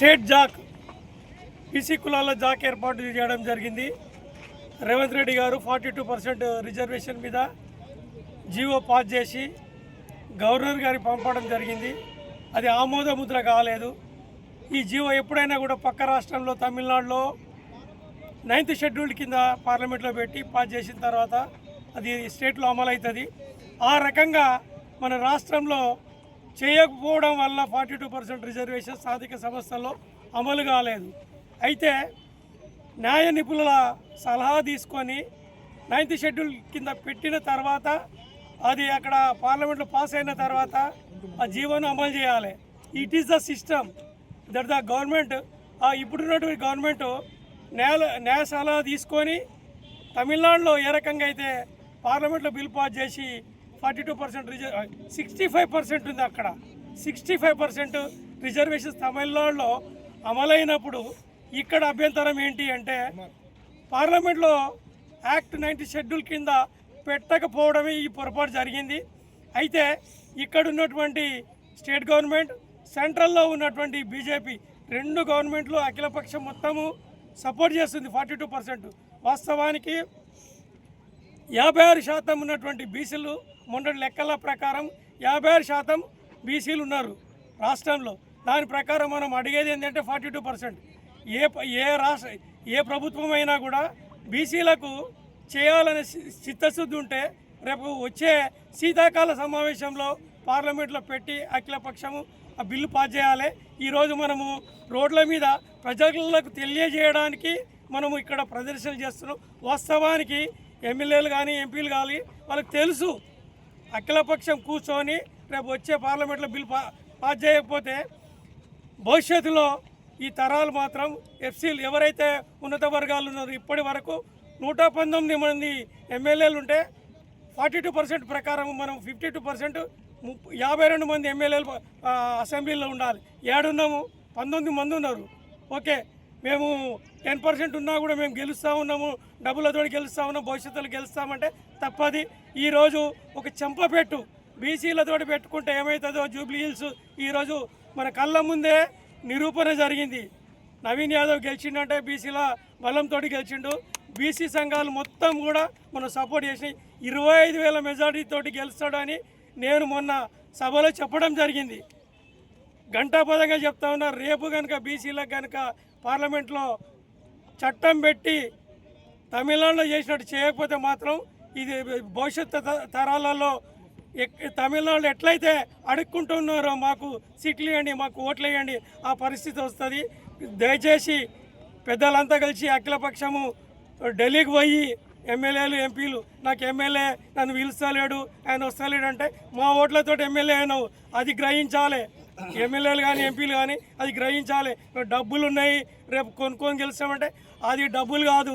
State JAC BC కులాల JAC ఏర్పాటు చేయడం జరిగింది. రేవంత్ రెడ్డి గారు ఫార్టీ టూ పర్సెంట్ రిజర్వేషన్ మీద జీవో పాస్ చేసి గవర్నర్ గారికి పంపడం జరిగింది. అది ఆమోదముద్ర కాలేదు. ఈ జీవో ఎప్పుడైనా కూడా పక్క రాష్ట్రంలో తమిళనాడులో నైన్త్ షెడ్యూల్ కింద పార్లమెంట్లో పెట్టి పాస్ చేసిన తర్వాత అది స్టేట్లో అమలవుతుంది. ఆ రకంగా మన రాష్ట్రంలో చేయకపోవడం వల్ల ఫార్టీ టూ పర్సెంట్ రిజర్వేషన్ స్థానిక సంస్థల్లో అమలు కాలేదు. అయితే న్యాయ నిపుణుల సలహా తీసుకొని నైన్త్ షెడ్యూల్ కింద పెట్టిన తర్వాత అది అక్కడ పార్లమెంట్లో పాస్ అయిన తర్వాత ఆ జీవోను అమలు చేయాలి. It is the system that the government ఇప్పుడున్నటువంటి గవర్నమెంట్ న్యాయ న్యాయ సలహా తీసుకొని తమిళనాడులో ఏ రకంగా అయితే పార్లమెంట్లో బిల్ పాస్ చేసి forty two percent reserve sixty five percent ఉంది అక్కడ. సిక్స్టీ ఫైవ్ పర్సెంట్ రిజర్వేషన్స్ తమిళనాడులో అమలైనప్పుడు ఇక్కడ అభ్యంతరం ఏంటి అంటే పార్లమెంట్లో యాక్ట్ నైన్టీ షెడ్యూల్ కింద పెట్టకపోవడమే ఈ పొరపాటు జరిగింది. అయితే ఇక్కడ ఉన్నటువంటి స్టేట్ గవర్నమెంట్ సెంట్రల్లో ఉన్నటువంటి బీజేపీ రెండు గవర్నమెంట్లు అఖిలపక్షం మొత్తము సపోర్ట్ చేస్తుంది ఫార్టీ టూ పర్సెంట్. వాస్తవానికి యాభై ఆరు శాతం ఉన్నటువంటి బీసీలు మొన్నటి లెక్కల ప్రకారం యాభై ఆరు శాతం బీసీలు ఉన్నారు రాష్ట్రంలో. దాని ప్రకారం మనం అడిగేది ఏంటంటే ఫార్టీ టూ పర్సెంట్. ఏ ప- ఏ రాష్ట్ర ఏ ప్రభుత్వం అయినా కూడా బీసీలకు చేయాలనే చిత్తశుద్ధి ఉంటే రేపు వచ్చే శీతాకాల సమావేశంలో పార్లమెంట్లో పెట్టి అఖిలపక్షము ఆ బిల్లు పాస్ చేయాలి. ఈరోజు మనము రోడ్ల మీద ప్రజలకు తెలియజేయడానికి మనము ఇక్కడ ప్రదర్శన చేస్తున్నాం. వాస్తవానికి ఎమ్మెల్యేలు కానీ ఎంపీలు కానీ వాళ్ళకి తెలుసు అఖిలపక్షం కూర్చొని రేపు వచ్చే పార్లమెంట్లో బిల్ పా పాస్ చేయకపోతే భవిష్యత్తులో ఈ తరాలు మాత్రం ఎఫ్సీలు ఎవరైతే ఉన్నత వర్గాలు ఉన్నారో ఇప్పటి వరకు నూట పంతొమ్మిది మంది ఎమ్మెల్యేలు ఉంటే ఫార్టీ టూ పర్సెంట్ ప్రకారం మనం ఫిఫ్టీ టూ పర్సెంట్ యాభై రెండు మంది ఎమ్మెల్యేలు అసెంబ్లీలో ఉండాలి. ఏడున్నాము పంతొమ్మిది మంది ఉన్నారు. ఓకే మేము టెన్ పర్సెంట్ ఉన్నా కూడా మేము గెలుస్తూ ఉన్నాము డబ్బులతో గెలుస్తూ ఉన్నాం భవిష్యత్తులో గెలుస్తామంటే తప్పది. ఈరోజు ఒక చెంపపెట్టు బీసీలతో పెట్టుకుంటే ఏమవుతుందో జూబ్లీ హిల్స్ ఈరోజు మన కళ్ళ ముందే నిరూపణ జరిగింది. నవీన్ యాదవ్ గెలిచిండంటే బీసీల బలంతో గెలిచిండు. బీసీ సంఘాలు మొత్తం కూడా మనం సపోర్ట్ చేసి ఇరవై ఐదు వేల మెజారిటీతోటి గెలుస్తాడని నేను మొన్న సభలో చెప్పడం జరిగింది. గంటాపదంగా చెప్తా ఉన్నా రేపు కనుక బీసీలకు కనుక పార్లమెంట్లో చట్టం పెట్టి తమిళనాడులో చేసినట్టు చేయకపోతే మాత్రం ఇది భవిష్యత్తు తరాలలో తమిళనాడు తమిళనాడులో ఎట్లయితే అడుక్కుంటున్నారో మాకు సీట్లు ఇవ్వండి మాకు ఓట్లు వేయండి ఆ పరిస్థితి వస్తుంది. దయచేసి పెద్దలంతా కలిసి అఖిలపక్షము ఢిల్లీకి పోయి ఎమ్మెల్యేలు ఎంపీలు నాకు ఎమ్మెల్యే నన్ను పిలుస్తలేడు ఆయన వస్తలేడు అంటే మా ఓట్లతో ఎమ్మెల్యే అయినావు అది గ్రహించాలి. ఎమ్మెల్యేలు కానీ ఎంపీలు కానీ అది గ్రహించాలి. డబ్బులు ఉన్నాయి రేపు కొనుక్కొని గెలుస్తామంటే అది డబ్బులు కాదు.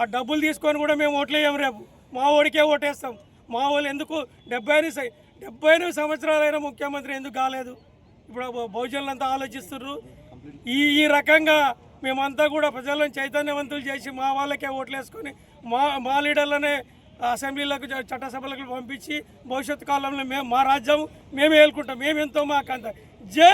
ఆ డబ్బులు తీసుకొని కూడా మేము ఓట్లేయం రేపు. మా ఓడికే ఓటేస్తాం. మా వాళ్ళు ఎందుకు డెబ్బై ఎనిమిది డెబ్బై ఎనిమిది సంవత్సరాలైన ముఖ్యమంత్రి ఎందుకు కాలేదు? ఇప్పుడు బహు- బహుజనులంతా ఆలోచిస్తున్నారు ఈ ఈ రకంగా మేమంతా కూడా ప్రజలను చైతన్యవంతులు చేసి మా వాళ్ళకే ఓట్లు వేసుకొని మా మా లీడర్లనే అసెంబ్లీలకు చట్టసభలకు పంపించి భవిష్యత్తు కాలంలో మేము మా రాజ్యం మేమే ఏలుకుంటాం మేమెంతో మాకంత జై